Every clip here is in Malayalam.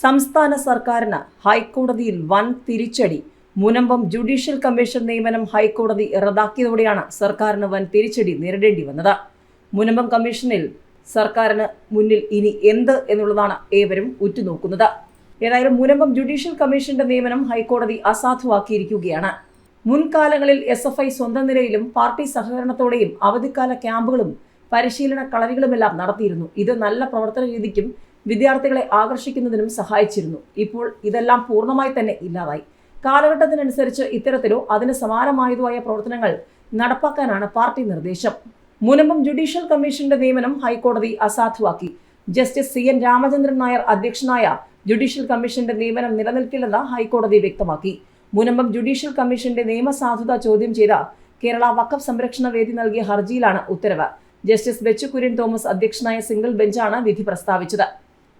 സംസ്ഥാന സർക്കാരിന് ഹൈക്കോടതിയിൽ വൻ തിരിച്ചടി. മുനമ്പം ജുഡീഷ്യൽ കമ്മീഷൻ നിയമനം ഹൈക്കോടതി റദ്ദാക്കിയതോടെയാണ് സർക്കാരിന് വൻ തിരിച്ചടി നേരിടേണ്ടി വന്നത്. മുനമ്പം കമ്മീഷനിൽ സർക്കാരിന് മുന്നിൽ ഇനി എന്ത് എന്നുള്ളതാണ് ഏവരും ഉറ്റുനോക്കുന്നത്. ഏതായാലും മുനമ്പം ജുഡീഷ്യൽ കമ്മീഷന്റെ നിയമനം ഹൈക്കോടതി അസാധുവാക്കിയിരിക്കുകയാണ്. മുൻകാലങ്ങളിൽ എസ് എഫ് ഐ സ്വന്തം നിലയിലും പാർട്ടി സഹകരണത്തോടെയും അവധിക്കാല ക്യാമ്പുകളും പരിശീലന കളരികളുമെല്ലാം നടത്തിയിരുന്നു. ഇത് നല്ല പ്രവർത്തന രീതിക്കും വിദ്യാർത്ഥികളെ ആകർഷിക്കുന്നതിനും സഹായിച്ചിരുന്നു. ഇപ്പോൾ ഇതെല്ലാം പൂർണമായി തന്നെ ഇല്ലാതായി. കാലഘട്ടത്തിനനുസരിച്ച് ഇത്തരത്തിലോ അതിന് സമാനമായതുമായ പ്രവർത്തനങ്ങൾ നടപ്പാക്കാനാണ് പാർട്ടി നിർദ്ദേശം. മുനമ്പം ജുഡീഷ്യൽ കമ്മീഷന്റെ നിയമനം ഹൈക്കോടതി അസാധുവാക്കി. Justice C N Ramachandran Nair അധ്യക്ഷനായ ജുഡീഷ്യൽ കമ്മീഷന്റെ നിയമനം നിലനിൽക്കില്ലെന്ന് ഹൈക്കോടതി വ്യക്തമാക്കി. മുനമ്പം ജുഡീഷ്യൽ കമ്മീഷന്റെ നിയമസാധുത ചോദ്യം ചെയ്ത കേരള വഖഫ് സംരക്ഷണ വേദി നൽകിയ ഹർജിയിലാണ് ഉത്തരവ്. ജസ്റ്റിസ് ബെച്ചു കുര്യൻ തോമസ് അധ്യക്ഷനായ സിംഗിൾ ബെഞ്ചാണ് വിധി പ്രസ്താവിച്ചത്.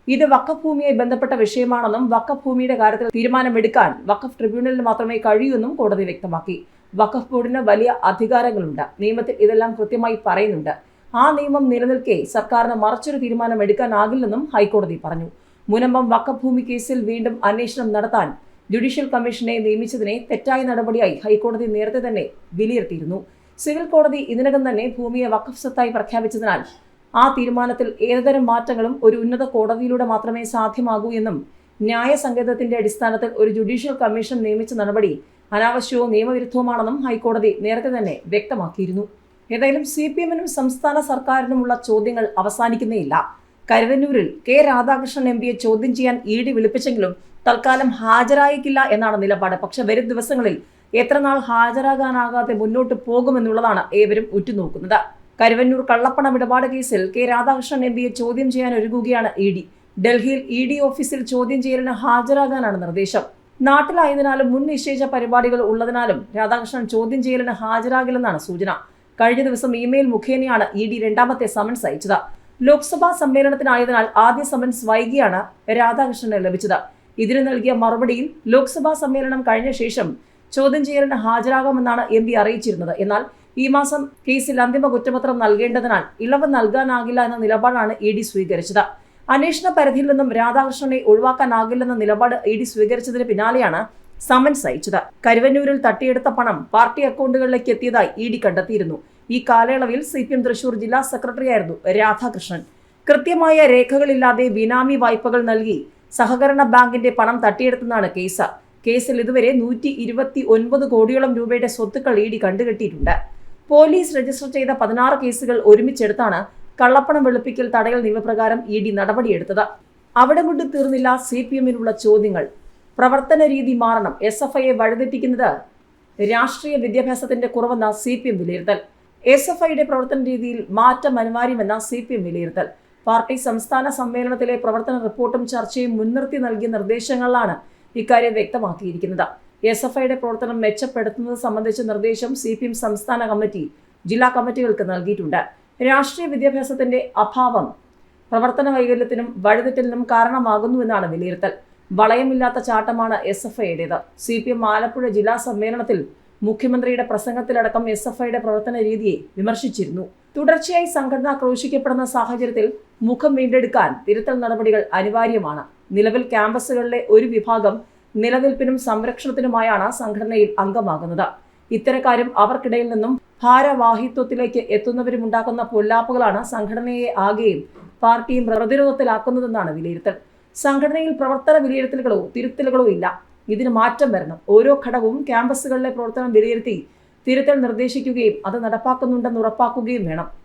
ഇത് വക്കഭൂമിയായി ബന്ധപ്പെട്ട വിഷയമാണെന്നും വക്കഭൂമിയുടെ ഭൂമിയുടെ കാര്യത്തിൽ തീരുമാനമെടുക്കാൻ വക്കഫ് ട്രിബ്യൂണലിന് മാത്രമേ കഴിയൂന്നും കോടതി വ്യക്തമാക്കി. വക്കഫ് ബോർഡിന് വലിയ അധികാരങ്ങളുണ്ട്. നിയമത്തിൽ ഇതെല്ലാം കൃത്യമായി പറയുന്നുണ്ട്. ആ നിയമം നിലനിൽക്കെ സർക്കാരിന് മറിച്ചൊരു തീരുമാനം എടുക്കാനാകില്ലെന്നും ഹൈക്കോടതി പറഞ്ഞു. മുനമ്പം വഖഫ് ഭൂമി കേസിൽ വീണ്ടും അന്വേഷണം നടത്താൻ ജുഡീഷ്യൽ കമ്മീഷനെ നിയമിച്ചതിനെ തെറ്റായ നടപടിയായി ഹൈക്കോടതി നേരത്തെ തന്നെ വിലയിരുത്തിയിരുന്നു. സിവിൽ കോടതി ഇതിനകം തന്നെ ഭൂമിയെ വക്കഫ് സ്വത്തായി പ്രഖ്യാപിച്ചതിനാൽ ആ തീരുമാനത്തിൽ ഏതുതരം മാറ്റങ്ങളും ഒരു ഉന്നത കോടതിയിലൂടെ മാത്രമേ സാധ്യമാകൂ എന്നും ന്യായ സങ്കേതത്തിന്റെ അടിസ്ഥാനത്തിൽ ഒരു ജുഡീഷ്യൽ കമ്മീഷൻ നിയമിച്ച നടപടി അനാവശ്യവും നിയമവിരുദ്ധവുമാണെന്നും ഹൈക്കോടതി നേരത്തെ തന്നെ വ്യക്തമാക്കിയിരുന്നു. ഏതായാലും സി പി എമ്മിനും സംസ്ഥാന സർക്കാരിനുമുള്ള ചോദ്യങ്ങൾ അവസാനിക്കുന്നേയില്ല. കരുവന്നൂരിൽ കെ രാധാകൃഷ്ണൻ എം പിയെ ചോദ്യം ചെയ്യാൻ ഇ ഡി വിളിപ്പിച്ചെങ്കിലും തൽക്കാലം ഹാജരായേക്കില്ല എന്നാണ് നിലപാട്. പക്ഷെ വരും ദിവസങ്ങളിൽ എത്ര നാൾ ഹാജരാകാനാകാതെ മുന്നോട്ട് പോകുമെന്നുള്ളതാണ് ഏവരും ഉറ്റുനോക്കുന്നത്. കരുവന്നൂർ കള്ളപ്പണം ഇടപാട് കേസിൽ കെ രാധാകൃഷ്ണൻ എം പിയെ ചോദ്യം ചെയ്യാൻ ഒരുങ്ങുകയാണ് ഇ ഡി. ഡൽഹിയിൽ ഇ ഡി ഓഫീസിൽ ചോദ്യം ചെയ്യലിന് ഹാജരാകാനാണ് നിർദ്ദേശം. നാട്ടിലായതിനാലും മുൻ നിശ്ചയിച്ച പരിപാടികൾ ഉള്ളതിനാലും രാധാകൃഷ്ണൻ ചോദ്യം ചെയ്യലിന് ഹാജരാകില്ലെന്നാണ് സൂചന. കഴിഞ്ഞ ദിവസം ഇമെയിൽ മുഖേനയാണ് ഇ ഡി രണ്ടാമത്തെ സമൻസ് അയച്ചത്. ലോക്സഭാ സമ്മേളനത്തിനായതിനാൽ ആദ്യ സമൻസ് വൈകിയാണ് രാധാകൃഷ്ണന് ലഭിച്ചത്. ഇതിന് നൽകിയ മറുപടിയിൽ ലോക്സഭാ സമ്മേളനം കഴിഞ്ഞ ശേഷം ചോദ്യം ചെയ്യലിന് ഹാജരാകാമെന്നാണ് എം അറിയിച്ചിരുന്നത്. എന്നാൽ ഈ മാസം കേസിൽ അന്തിമ കുറ്റപത്രം നൽകേണ്ടതിനാൽ ഇളവ് നൽകാനാകില്ല എന്ന നിലപാടാണ് ഇ ഡി സ്വീകരിച്ചത്. അന്വേഷണ പരിധിയിൽ നിന്നും രാധാകൃഷ്ണനെ ഒഴിവാക്കാനാകില്ലെന്ന നിലപാട് ഇ ഡി സ്വീകരിച്ചതിന് പിന്നാലെയാണ് സമൻസ് അയച്ചത് കരുവന്നൂരിൽ തട്ടിയെടുത്ത പണം പാർട്ടി അക്കൗണ്ടുകളിലേക്ക് എത്തിയതായി ഇ ഡി കണ്ടെത്തിയിരുന്നു. ഈ കാലയളവിൽ സി പി എം തൃശൂർ ജില്ലാ സെക്രട്ടറിയായിരുന്നു രാധാകൃഷ്ണൻ. കൃത്യമായ രേഖകളില്ലാതെ ബിനാമി വായ്പകൾ നൽകി സഹകരണ ബാങ്കിന്റെ പണം തട്ടിയെടുത്തെന്നാണ് കേസ്. കേസിൽ ഇതുവരെ നൂറ്റി ഇരുപത്തി ഒൻപത് കോടിയോളം രൂപയുടെ സ്വത്തുക്കൾ ഇ ഡി കണ്ടുകെട്ടിയിട്ടുണ്ട്. പോലീസ് രജിസ്റ്റർ ചെയ്ത പതിനാറ് കേസുകൾ ഒരുമിച്ചെടുത്താണ് കള്ളപ്പണം വെളുപ്പിക്കൽ തടയൽ നിയമപ്രകാരം ഇ ഡി നടപടിയെടുത്തത്. അവിടെ കൊണ്ട് തീർന്നില്ല സി പി എമ്മിനുള്ള ചോദ്യങ്ങൾ. പ്രവർത്തന രീതി മാറണം. എസ് എഫ് ഐയെ വഴിതെറ്റിക്കുന്നത് രാഷ്ട്രീയ വിദ്യാഭ്യാസത്തിന്റെ കുറവെന്ന സി പി എം വിലയിരുത്തൽ. എസ് എഫ് ഐയുടെ പ്രവർത്തന രീതിയിൽ മാറ്റം അനിവാര്യമെന്ന സി പി എം വിലയിരുത്തൽ. പാർട്ടി സംസ്ഥാന സമ്മേളനത്തിലെ പ്രവർത്തന റിപ്പോർട്ടും ചർച്ചയും മുൻനിർത്തി നൽകിയ നിർദ്ദേശങ്ങളിലാണ് ഇക്കാര്യം വ്യക്തമാക്കിയിരിക്കുന്നത്. എസ് എഫ് ഐയുടെ പ്രവർത്തനം മെച്ചപ്പെടുത്തുന്നത് സംബന്ധിച്ച നിർദ്ദേശം സി പി എം സംസ്ഥാന കമ്മിറ്റി ജില്ലാ കമ്മിറ്റികൾക്ക് നൽകിയിട്ടുണ്ട്. രാഷ്ട്രീയ വിദ്യാഭ്യാസത്തിന്റെ അഭാവം പ്രവർത്തന വൈകല്യത്തിനും വഴിതെറ്റലിനും കാരണമാകുന്നുവെന്നാണ് വിലയിരുത്തൽ. വളയമില്ലാത്ത ചാട്ടമാണ് എസ് എഫ് ഐയുടേത്. സി പി എം ആലപ്പുഴ ജില്ലാ സമ്മേളനത്തിൽ മുഖ്യമന്ത്രിയുടെ പ്രസംഗത്തിലടക്കം എസ് എഫ് ഐയുടെ പ്രവർത്തന രീതിയെ വിമർശിച്ചിരുന്നു. തുടർച്ചയായി സംഘടന ക്രൂശിക്കപ്പെടുന്ന സാഹചര്യത്തിൽ മുഖം വീണ്ടെടുക്കാൻ തിരുത്തൽ നടപടികൾ അനിവാര്യമാണ്. നിലവിൽ ക്യാമ്പസുകളിലെ ഒരു വിഭാഗം നിലനിൽപ്പിനും സംരക്ഷണത്തിനുമായാണ് സംഘടനയിൽ അംഗമാകുന്നത്. ഇത്തരക്കാരും അവർക്കിടയിൽ നിന്നും ഭാരവാഹിത്വത്തിലേക്ക് എത്തുന്നവരുമുണ്ടാക്കുന്ന പൊല്ലാപ്പുകളാണ് സംഘടനയെ ആകെയും പാർട്ടിയും പ്രതിരോധത്തിലാക്കുന്നതെന്നാണ് വിലയിരുത്തൽ. സംഘടനയിൽ പ്രവർത്തന വിലയിരുത്തലുകളോ തിരുത്തലുകളോ ഇല്ല. ഇതിന് മാറ്റം വരണം. ഓരോ ഘടകവും ക്യാമ്പസുകളിലെ പ്രവർത്തനം വിലയിരുത്തി തിരുത്തൽ നിർദ്ദേശിക്കുകയും അത് നടപ്പാക്കുന്നുണ്ടെന്ന് ഉറപ്പാക്കുകയും വേണം.